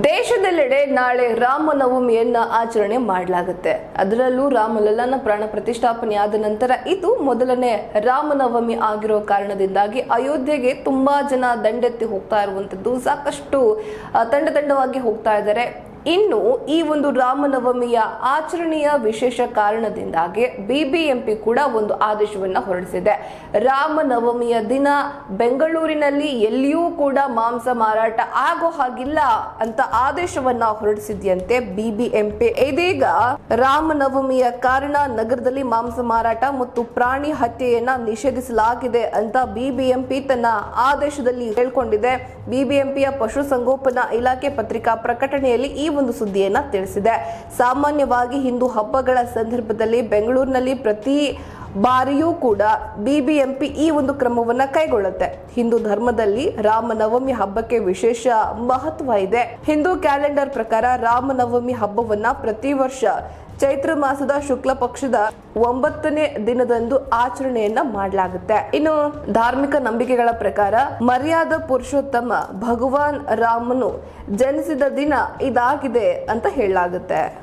ದೇಶದೆಲ್ಲೆಡೆ ನಾಳೆ ರಾಮನವಮಿಯನ್ನ ಆಚರಣೆ ಮಾಡಲಾಗುತ್ತೆ. ಅದರಲ್ಲೂ ರಾಮಲಲ್ಲನ ಪ್ರಾಣ ಪ್ರತಿಷ್ಠಾಪನೆಯಾದ ನಂತರ ಇದು ಮೊದಲನೇ ರಾಮನವಮಿ ಆಗಿರೋ ಕಾರಣದಿಂದಾಗಿ ಅಯೋಧ್ಯೆಗೆ ತುಂಬಾ ಜನ ದಂಡೆತ್ತಿ ಹೋಗ್ತಾ ಇರುವಂತದ್ದು ಸಾಕಷ್ಟು ತಂಡ ತಂಡವಾಗಿ ಹೋಗ್ತಾ ಇದ್ದಾರೆ. ಇನ್ನು ಈ ಒಂದು ರಾಮನವಮಿಯ ಆಚರಣೆಯ ವಿಶೇಷ ಕಾರಣದಿಂದಾಗಿ ಬಿಬಿಎಂಪಿ ಕೂಡ ಒಂದು ಆದೇಶವನ್ನು ಹೊರಡಿಸಿದೆ. ರಾಮನವಮಿಯ ದಿನ ಬೆಂಗಳೂರಿನಲ್ಲಿ ಎಲ್ಲಿಯೂ ಕೂಡ ಮಾಂಸ ಮಾರಾಟ ಆಗೋ ಹಾಗಿಲ್ಲ ಅಂತ ಆದೇಶವನ್ನ ಹೊರಡಿಸಿದ್ಯಂತೆ ಬಿಬಿಎಂಪಿ. ಇದೀಗ ರಾಮನವಮಿಯ ಕಾರಣ ನಗರದಲ್ಲಿ ಮಾಂಸ ಮಾರಾಟ ಮತ್ತು ಪ್ರಾಣಿ ಹತ್ಯೆಯನ್ನ ನಿಷೇಧಿಸಲಾಗಿದೆ ಅಂತ ಬಿಬಿಎಂಪಿ ತನ್ನ ಆದೇಶದಲ್ಲಿ ಹೇಳ್ಕೊಂಡಿದೆ. ಬಿಬಿಎಂಪಿಯ ಪಶುಸಂಗೋಪನಾ ಇಲಾಖೆ ಪತ್ರಿಕಾ ಪ್ರಕಟಣೆಯಲ್ಲಿ ಈ ಒಂದು ಸುದ್ದಿಯನ್ನ ತಿಳಿಸಿದೆ. ಸಾಮಾನ್ಯವಾಗಿ ಹಿಂದೂ ಹಬ್ಬಗಳ ಸಂದರ್ಭದಲ್ಲಿ ಬೆಂಗಳೂರಿನಲ್ಲಿ ಪ್ರತಿ ಬಾರಿಯೂ ಕೂಡ ಬಿಬಿಎಂಪಿ ಈ ಒಂದು ಕ್ರಮವನ್ನ ಕೈಗೊಳ್ಳುತ್ತೆ. ಹಿಂದೂ ಧರ್ಮದಲ್ಲಿ ರಾಮನವಮಿ ಹಬ್ಬಕ್ಕೆ ವಿಶೇಷ ಮಹತ್ವ ಇದೆ. ಹಿಂದೂ ಕ್ಯಾಲೆಂಡರ್ ಪ್ರಕಾರ ರಾಮನವಮಿ ಹಬ್ಬವನ್ನ ಪ್ರತಿ ವರ್ಷ ಚೈತ್ರ ಮಾಸದ ಶುಕ್ಲ ಪಕ್ಷದ ಒಂಬತ್ತನೇ ದಿನದಂದು ಆಚರಣೆಯನ್ನ ಮಾಡಲಾಗುತ್ತೆ. ಇನ್ನು ಧಾರ್ಮಿಕ ನಂಬಿಕೆಗಳ ಪ್ರಕಾರ ಮರ್ಯಾದ ಪುರುಷೋತ್ತಮ ಭಗವಾನ್ ರಾಮನು ಜನಿಸಿದ ದಿನ ಇದಾಗಿದೆ ಅಂತ ಹೇಳಲಾಗುತ್ತೆ.